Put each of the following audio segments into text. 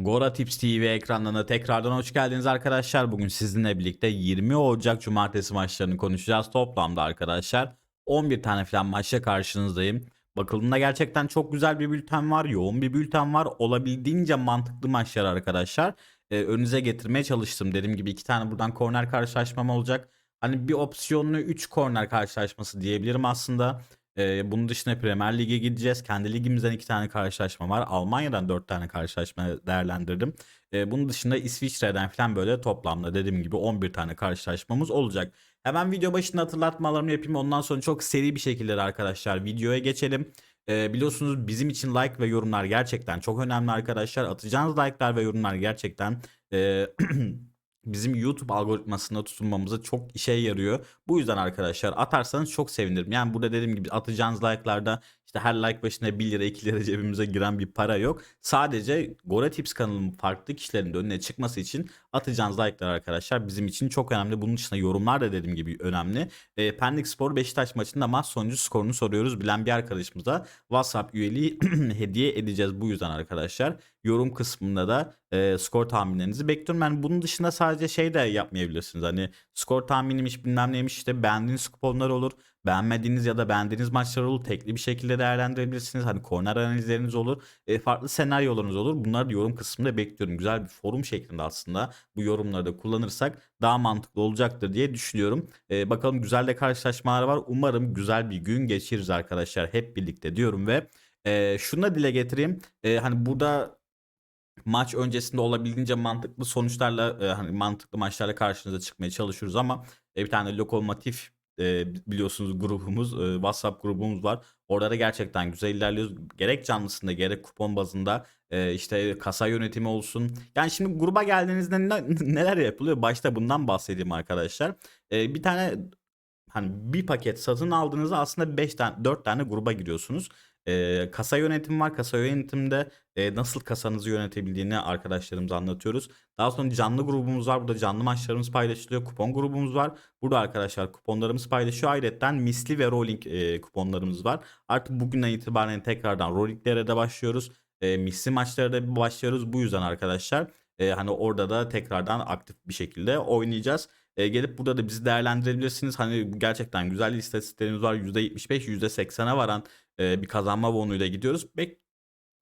Gora Tips TV ekranlarına tekrardan hoş geldiniz arkadaşlar. Bugün sizinle birlikte 20 Ocak Cumartesi maçlarını konuşacağız. Toplamda arkadaşlar 11 tane falan maçla karşınızdayım. Bakıldığında gerçekten çok güzel bir bülten var. Yoğun bir bülten var. Olabildiğince mantıklı maçlar arkadaşlar. Ee, önünüze getirmeye çalıştım. Dediğim gibi iki tane buradan korner karşılaşmam olacak. Hani bir opsiyonlu 3 korner karşılaşması diyebilirim aslında. Bunun dışında Premier Lig'e gideceğiz. Kendi ligimizden 2 tane karşılaşma var. Almanya'dan 4 tane karşılaşma değerlendirdim. Bunun dışında İsviçre'den falan böyle toplamda dediğim gibi 11 tane karşılaşmamız olacak. Hemen video başında hatırlatmalarımı yapayım. Ondan sonra çok seri bir şekilde de arkadaşlar videoya geçelim. Biliyorsunuz bizim için like ve yorumlar gerçekten çok önemli arkadaşlar. Atacağınız like'lar ve yorumlar gerçekten bizim YouTube algoritmasında tutunmamıza çok işe yarıyor. Bu yüzden arkadaşlar atarsanız çok sevinirim. Yani burada dediğim gibi atacağınız like'larda işte her like başına 1 lira 2 lira cebimize giren bir para yok. Sadece Gore Tips kanalının farklı kişilerin önüne çıkması için atacağınız like'lar arkadaşlar bizim için çok önemli. Bunun dışında yorumlar da dediğim gibi önemli. E, Pendik Spor Beşiktaş maçında maç sonucu skorunu soruyoruz. Bilen bir arkadaşımıza WhatsApp üyeliği hediye edeceğiz bu yüzden arkadaşlar. Yorum kısmında da e, skor tahminlerinizi bekliyorum. Yani bunun dışında sadece şey de yapmayabilirsiniz. Hani skor tahminiymiş bilmem neymiş işte beğendiğiniz kuponlar olur. Beğenmediğiniz ya da beğendiğiniz maçlar olur. Tekli bir şekilde değerlendirebilirsiniz. Hani korner analizleriniz olur. E, farklı senaryolarınız olur. Bunları da yorum kısmında bekliyorum. Güzel bir forum şeklinde aslında bu yorumları da kullanırsak daha mantıklı olacaktır diye düşünüyorum. E, bakalım güzel de karşılaşmalar var. Umarım güzel bir gün geçiririz arkadaşlar hep birlikte diyorum ve e, şunu da dile getireyim. E, hani burada maç öncesinde olabildiğince mantıklı sonuçlarla e, hani mantıklı maçlarla karşınıza çıkmaya çalışıyoruz ama e, bir tane lokomotif e, biliyorsunuz grubumuz e, WhatsApp grubumuz var. Orada da gerçekten güzel ilerliyoruz. Gerek canlısında gerek kupon bazında e, işte kasa yönetimi olsun. Yani şimdi gruba geldiğinizde ne- neler yapılıyor? Başta bundan bahsedeyim arkadaşlar. E, bir tane hani bir paket satın aldığınızda aslında 5 tane 4 tane gruba giriyorsunuz. Ee, kasa yönetimi var. Kasa yönetimde e, nasıl kasanızı yönetebildiğini arkadaşlarımıza anlatıyoruz. Daha sonra canlı grubumuz var. Burada canlı maçlarımız paylaşılıyor. Kupon grubumuz var. Burada arkadaşlar kuponlarımız paylaşıyor. Ayrıca misli ve rolling e, kuponlarımız var. Artık bugünden itibaren tekrardan rollinglere de başlıyoruz. E, misli maçlara da başlıyoruz. Bu yüzden arkadaşlar e, hani orada da tekrardan aktif bir şekilde oynayacağız. E, gelip burada da bizi değerlendirebilirsiniz. Hani gerçekten güzel istatistiklerimiz var. %75, %80'e varan e, bir kazanma bonuyla gidiyoruz. Bek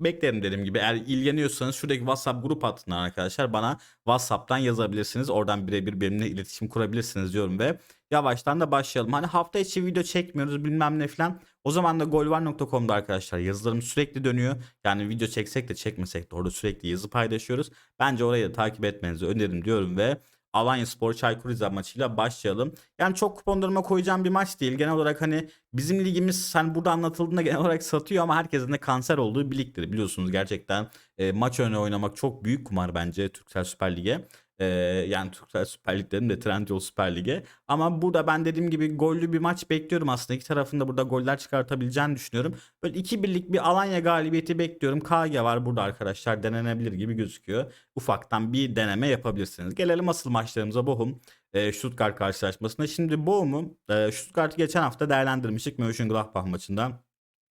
beklerim dediğim gibi. Eğer ilgileniyorsanız şuradaki WhatsApp grup hattından arkadaşlar bana WhatsApp'tan yazabilirsiniz. Oradan birebir benimle iletişim kurabilirsiniz diyorum ve yavaştan da başlayalım. Hani hafta içi video çekmiyoruz bilmem ne falan. O zaman da golvar.com'da arkadaşlar yazılarım sürekli dönüyor. Yani video çeksek de çekmesek de orada sürekli yazı paylaşıyoruz. Bence orayı da takip etmenizi öneririm diyorum ve Alanya Spor Çaykur Rize maçıyla başlayalım. Yani çok kuponlarıma koyacağım bir maç değil. Genel olarak hani bizim ligimiz hani burada anlatıldığında genel olarak satıyor ama herkesin de kanser olduğu bir ligdir. Biliyorsunuz gerçekten e, maç önüne oynamak çok büyük kumar bence Türksel Süper Lig'e. E, yani Türksel Süper Lig dedim de Trendyol Süper Lig'e. Ama burada ben dediğim gibi gollü bir maç bekliyorum aslında. İki tarafında burada goller çıkartabileceğini düşünüyorum. Böyle iki birlik bir Alanya galibiyeti bekliyorum. KG var burada arkadaşlar denenebilir gibi gözüküyor. Ufaktan bir deneme yapabilirsiniz. Gelelim asıl maçlarımıza Bochum e, Stuttgart karşılaşmasında. Şimdi Bochum'u e, Stuttgart'ı geçen hafta değerlendirmiştik Mönchengladbach maçında.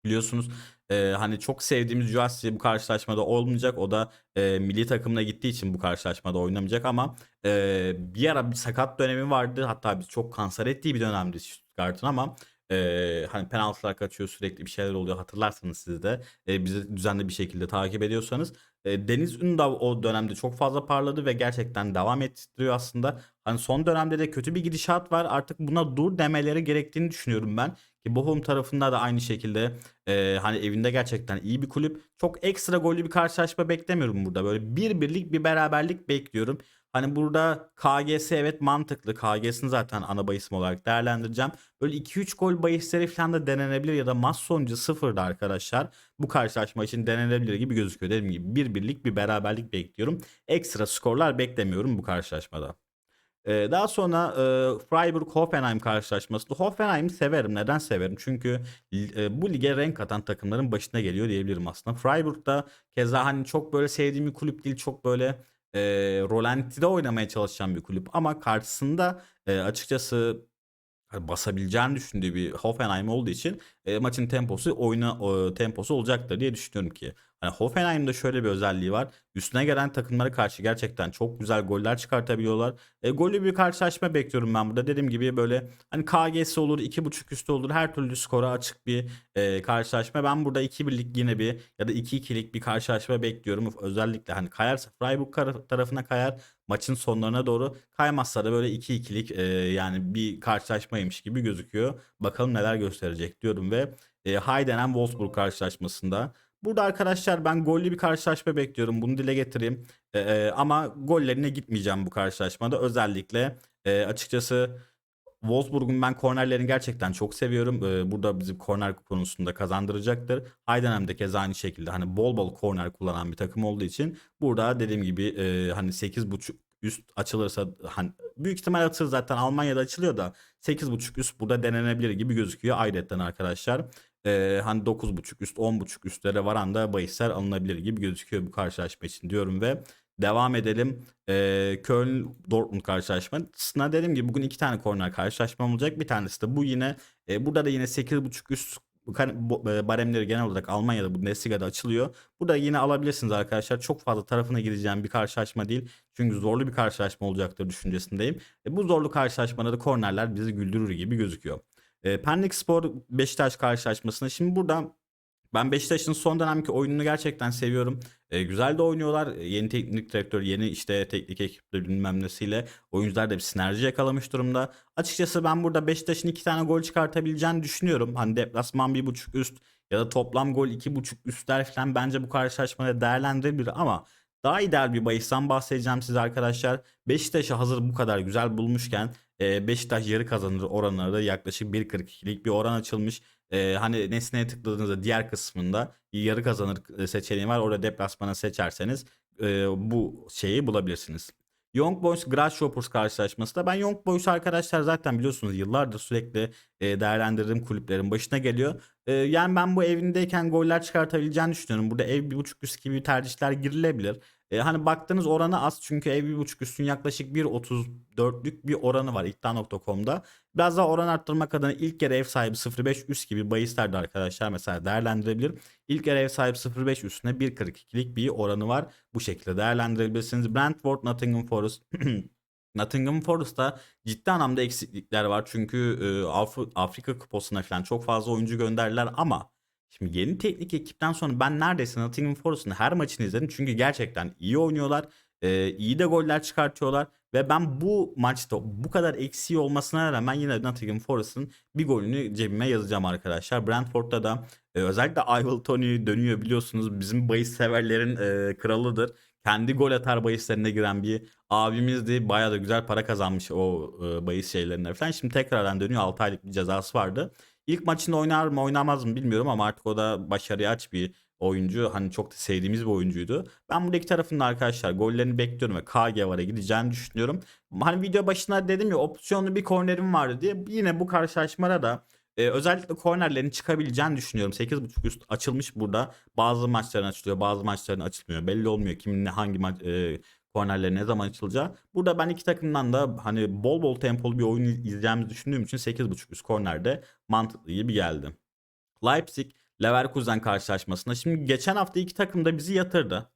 Biliyorsunuz e, hani çok sevdiğimiz Juassi bu karşılaşmada olmayacak. O da e, milli takımına gittiği için bu karşılaşmada oynamayacak ama e, bir ara bir sakat dönemi vardı. Hatta biz çok kanser ettiği bir dönemdi Stuttgart'ın ama e, hani penaltılar kaçıyor sürekli bir şeyler oluyor hatırlarsanız siz de e, bizi düzenli bir şekilde takip ediyorsanız e, Deniz Ündav o dönemde çok fazla parladı ve gerçekten devam ettiriyor aslında. Hani son dönemde de kötü bir gidişat var. Artık buna dur demeleri gerektiğini düşünüyorum ben. Ki Bochum tarafında da aynı şekilde e, hani evinde gerçekten iyi bir kulüp. Çok ekstra gollü bir karşılaşma beklemiyorum burada. Böyle bir birlik bir beraberlik bekliyorum. Hani burada KGS evet mantıklı. KGS'ini zaten ana bahisim olarak değerlendireceğim. Böyle 2-3 gol bahisleri falan da denenebilir ya da maç sonucu sıfırda arkadaşlar. Bu karşılaşma için denenebilir gibi gözüküyor. Dediğim gibi bir birlik bir beraberlik bekliyorum. Ekstra skorlar beklemiyorum bu karşılaşmada. Ee, daha sonra e, Freiburg-Hoffenheim karşılaşması. Hoffenheim'i severim. Neden severim? Çünkü e, bu lige renk atan takımların başına geliyor diyebilirim aslında. Freiburg'da keza hani çok böyle sevdiğim bir kulüp değil. Çok böyle e, rolantide oynamaya çalışan bir kulüp. Ama karşısında e, açıkçası hani basabileceğini düşündüğü bir Hoffenheim olduğu için e, maçın temposu oyuna e, temposu olacaktır diye düşünüyorum ki. Hani Hoffenheim'de şöyle bir özelliği var. Üstüne gelen takımlara karşı gerçekten çok güzel goller çıkartabiliyorlar. E, gollü bir karşılaşma bekliyorum ben burada. Dediğim gibi böyle hani KG'si olur, 2.5 üstü olur. Her türlü skora açık bir e, karşılaşma. Ben burada 2-1'lik yine bir ya da 2-2'lik bir karşılaşma bekliyorum. Özellikle hani kayarsa Freiburg tarafına kayar maçın sonlarına doğru kaymazsa da böyle 2-2'lik e, yani bir karşılaşmaymış gibi gözüküyor. Bakalım neler gösterecek diyorum ve e, Heidenen Wolfsburg karşılaşmasında. Burada arkadaşlar ben gollü bir karşılaşma bekliyorum. Bunu dile getireyim. E, e, ama gollerine gitmeyeceğim bu karşılaşmada. Özellikle e, açıkçası Wolfsburg'un ben kornerlerini gerçekten çok seviyorum. Ee, burada bizi korner konusunda kazandıracaktır. Heidenheim de keza aynı şekilde hani bol bol korner kullanan bir takım olduğu için burada dediğim gibi e, hani 8.5 üst açılırsa hani büyük ihtimal açılır zaten Almanya'da açılıyor da 8.5 üst burada denenebilir gibi gözüküyor ayrıca arkadaşlar. Ee, hani 9.5 üst 10.5 üstlere varan da bahisler alınabilir gibi gözüküyor bu karşılaşma için diyorum ve Devam edelim. Ee, Köln Dortmund karşılaşmasına dediğim gibi bugün iki tane korner karşılaşmam olacak. Bir tanesi de bu yine. E, burada da yine 8.5 üst e, baremleri genel olarak Almanya'da bu Bundesliga'da açılıyor. Burada yine alabilirsiniz arkadaşlar. Çok fazla tarafına gideceğim bir karşılaşma değil. Çünkü zorlu bir karşılaşma olacaktır düşüncesindeyim. E, bu zorlu karşılaşmada da kornerler bizi güldürür gibi gözüküyor. E, Pendik Spor Beşiktaş karşılaşmasında şimdi burada ben Beşiktaş'ın son dönemki oyununu gerçekten seviyorum. E, güzel de oynuyorlar. Yeni teknik direktör, yeni işte teknik ekiple bilmem nesiyle oyuncular da bir sinerji yakalamış durumda. Açıkçası ben burada Beşiktaş'ın iki tane gol çıkartabileceğini düşünüyorum. Hani deplasman bir buçuk üst ya da toplam gol iki buçuk üstler falan bence bu karşılaşmada değerlendirilebilir ama daha ideal bir bahisten bahsedeceğim size arkadaşlar. Beşiktaş'ı hazır bu kadar güzel bulmuşken e, Beşiktaş yarı kazanır oranları da yaklaşık 1.42'lik bir oran açılmış. E, hani nesneye tıkladığınızda diğer kısmında yarı kazanır seçeneği var. Orada deplasmana seçerseniz e, bu şeyi bulabilirsiniz. Young Boys Grasshoppers karşılaşması da ben Young Boys arkadaşlar zaten biliyorsunuz yıllardır sürekli değerlendirdiğim kulüplerin başına geliyor. Yani ben bu evindeyken goller çıkartabileceğini düşünüyorum. Burada ev bir buçuk üst gibi tercihler girilebilir. E, hani baktığınız oranı az çünkü ev bir buçuk üstün yaklaşık 1.34'lük bir oranı var iddia.com'da. Biraz daha oran arttırmak adına ilk kere ev sahibi 0.5 üst gibi bahislerde arkadaşlar mesela değerlendirebilir. İlk kere ev sahibi 0.5 üstüne 1.42'lik bir oranı var. Bu şekilde değerlendirebilirsiniz. Brentford, Nottingham Forest Nottingham Forest'ta ciddi anlamda eksiklikler var. Çünkü e, Af Afrika Kupası'na falan çok fazla oyuncu gönderdiler ama Şimdi yeni teknik ekipten sonra ben neredeyse Nottingham Forest'ın her maçını izledim. Çünkü gerçekten iyi oynuyorlar. E, iyi de goller çıkartıyorlar. Ve ben bu maçta bu kadar eksiği olmasına rağmen yine Nottingham Forest'ın bir golünü cebime yazacağım arkadaşlar. Brentford'da da e, özellikle Ival Tony dönüyor biliyorsunuz. Bizim bahis severlerin e, kralıdır. Kendi gol atar bahislerine giren bir abimizdi. Bayağı da güzel para kazanmış o e, bahis şeylerine falan. Şimdi tekrardan dönüyor. 6 aylık bir cezası vardı. İlk maçında oynar mı oynamaz mı bilmiyorum ama artık o da başarıya aç bir oyuncu. Hani çok da sevdiğimiz bir oyuncuydu. Ben buradaki tarafında arkadaşlar gollerini bekliyorum ve KG gideceğini düşünüyorum. Hani video başında dedim ya opsiyonlu bir kornerim vardı diye. Yine bu karşılaşmada da e, özellikle kornerlerin çıkabileceğini düşünüyorum. 8.5 üst açılmış burada. Bazı maçların açılıyor, bazı maçların açılmıyor. Belli olmuyor kimin hangi maç e, kornerleri ne zaman açılacağı. Burada ben iki takımdan da hani bol bol tempolu bir oyun izleyeceğimizi düşündüğüm için 8.5 üst kornerde mantıklı gibi geldi. Leipzig Leverkusen karşılaşmasında. Şimdi geçen hafta iki takım da bizi yatırdı.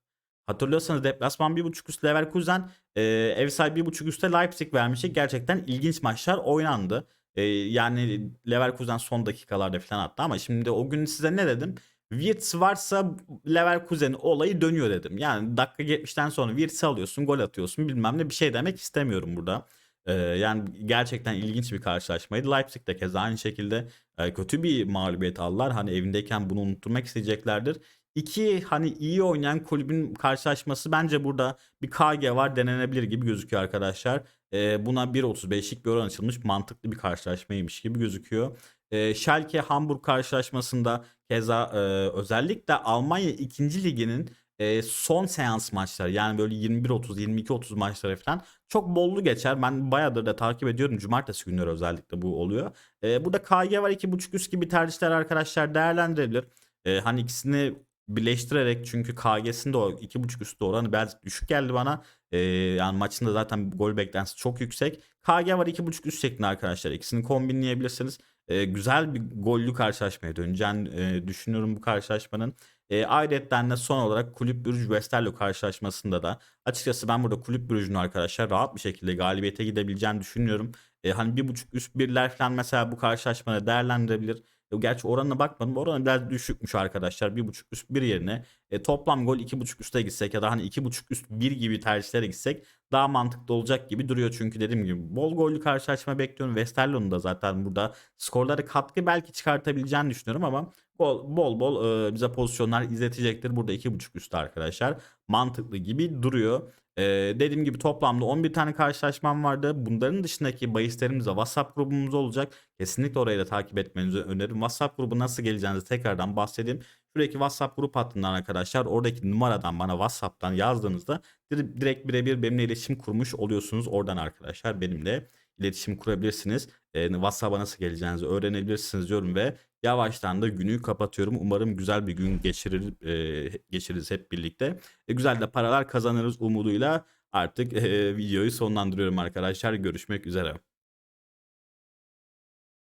Hatırlıyorsanız deplasman 1.5 üst Leverkusen e, ev sahibi 1.5 üstte Leipzig vermişti. Gerçekten ilginç maçlar oynandı. E, yani Leverkusen son dakikalarda falan attı ama şimdi o gün size ne dedim? Wirtz varsa Leverkusen olayı dönüyor dedim. Yani dakika 70'ten sonra Wirtz'i alıyorsun, gol atıyorsun bilmem ne bir şey demek istemiyorum burada. Ee, yani gerçekten ilginç bir karşılaşmaydı. Leipzig de keza aynı şekilde e, kötü bir mağlubiyet aldılar. Hani evindeyken bunu unutturmak isteyeceklerdir. İki hani iyi oynayan kulübün karşılaşması bence burada bir KG var denenebilir gibi gözüküyor arkadaşlar. Ee, buna 1.35'lik bir oran açılmış mantıklı bir karşılaşmaymış gibi gözüküyor. Ee, Schalke Hamburg karşılaşmasında keza e, özellikle Almanya 2. liginin e, son seans maçları yani böyle 21-30 22-30 maçları falan çok bollu geçer. Ben bayağıdır da takip ediyorum. Cumartesi günleri özellikle bu oluyor. E, burada KG var 2.5 üst gibi tercihler arkadaşlar değerlendirilir. E, hani ikisini birleştirerek çünkü KG'sinde o 2.5 üstü oranı biraz düşük geldi bana. Ee, yani maçında zaten gol beklentisi çok yüksek. KG var 2.5 üst şeklinde arkadaşlar. İkisini kombinleyebilirsiniz. Ee, güzel bir gollü karşılaşmaya döneceğini e, düşünüyorum bu karşılaşmanın. E, ayrıca de son olarak Kulüp Brugge Westerlo karşılaşmasında da açıkçası ben burada Kulüp Brugge'ün arkadaşlar rahat bir şekilde galibiyete gidebileceğini düşünüyorum. E, hani bir buçuk üst birler falan mesela bu karşılaşmada değerlendirebilir. E, Gerçi oranına bakmadım. Oranı biraz düşükmüş arkadaşlar. Bir buçuk üst bir yerine e, toplam gol iki buçuk üste gitsek ya da hani iki buçuk üst bir gibi tercihlere gitsek daha mantıklı olacak gibi duruyor. Çünkü dediğim gibi bol gollü karşılaşma bekliyorum. Westerlo'nun da zaten burada skorlara katkı belki çıkartabileceğini düşünüyorum ama bol bol, bol e, bize pozisyonlar izletecektir. Burada iki buçuk üstü arkadaşlar. Mantıklı gibi duruyor. Ee, dediğim gibi toplamda 11 tane karşılaşmam vardı. Bunların dışındaki bahislerimiz de WhatsApp grubumuz olacak. Kesinlikle orayı da takip etmenizi öneririm. WhatsApp grubu nasıl geleceğinizi tekrardan bahsedeyim. Şuradaki WhatsApp grup hattından arkadaşlar oradaki numaradan bana WhatsApp'tan yazdığınızda dir- direkt birebir benimle iletişim kurmuş oluyorsunuz. Oradan arkadaşlar benimle iletişim kurabilirsiniz. Ee, WhatsApp'a nasıl geleceğinizi öğrenebilirsiniz diyorum ve yavaştan da günü kapatıyorum. Umarım güzel bir gün geçirir e, geçiririz hep birlikte. E, güzel de paralar kazanırız umuduyla artık e, videoyu sonlandırıyorum arkadaşlar. Görüşmek üzere.